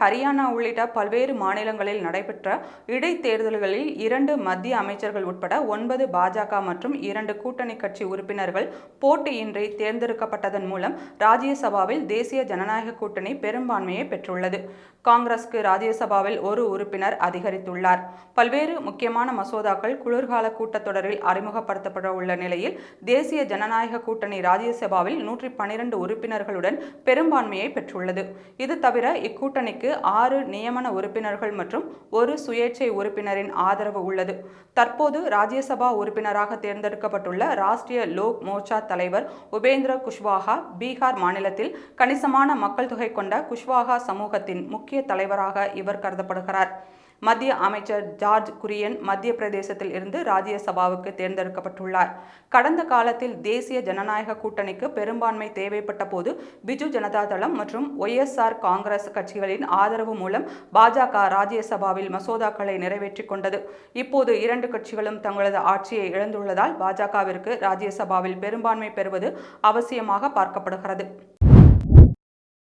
Haryana உள்ளிட்ட பல்வேறு மாநிலங்களில் நடைபெற்ற இடைத்தேர்தல்களில் இரண்டு மத்திய அமைச்சர்கள் உட்பட ஒன்பது பாஜக மற்றும் இரண்டு கூட்டணி கட்சி உறுப்பினர்கள் போட்டியின்றி தேர்ந்தெடுக்கப்பட்டதன் மூலம் ராஜ்யசபாவில் தேசிய ஜனநாயக கூட்டணி பெரும்பான்மையை பெற்றுள்ளது. காங்கிரஸ்க்கு ராஜ்யசபாவில் ஒரு உறுப்பினர் அதிகரித்துள்ளார். பல்வேறு முக்கியமான மசோதாக்கள் குளிர்கால கூட்டத்தொடரில் அறிமுகப்படுத்தப்பட உள்ள நிலையில் தேசிய ஜனநாயக கூட்டணி ராஜ்யசபாவில் நூற்றி பனிரெண்டு உறுப்பினர்களுடன் பெரும்பான்மையை பெற்றுள்ளது. இது தவிர இக்கூட்டணிக்கு ஆறு நியமன உறுப்பினர்கள் மற்றும் ஒரு சுயேட்சை உறுப்பினரின் ஆதரவு உள்ளது. தற்போது ராஜ்யசபா உறுப்பினராக தேர்ந்தெடுக்கப்பட்டுள்ள ராஷ்டிரிய லோக் மோர்ச்சா தலைவர் உபேந்திர குஷ்வாஹா பீகார் மாநிலத்தில் கணிசமான மக்கள் தொகை கொண்ட குஷ்வாஹா சமூகத்தின் முக்கிய தலைவராக இவர் கருதப்படுகிறார். மத்திய அமைச்சர் ஜார்ஜ் குரியன் மத்திய பிரதேசத்தில் இருந்து ராஜ்யசபாவுக்கு தேர்ந்தெடுக்கப்பட்டுள்ளார். கடந்த காலத்தில் தேசிய ஜனநாயக கூட்டணிக்கு பெரும்பான்மை தேவைப்பட்ட போது பிஜு ஜனதா தளம் மற்றும் ஒய்எஸ்ஆர் காங்கிரஸ் கட்சிகளின் ஆதரவு மூலம் பாஜக ராஜ்யசபாவில் மசோதாக்களை நிறைவேற்றிக் கொண்டது. இப்போது இரண்டு கட்சிகளும் தங்களது ஆட்சியை இழந்துள்ளதால் பாஜகவிற்கு ராஜ்யசபாவில் பெரும்பான்மை பெறுவது அவசியமாக பார்க்கப்படுகிறது.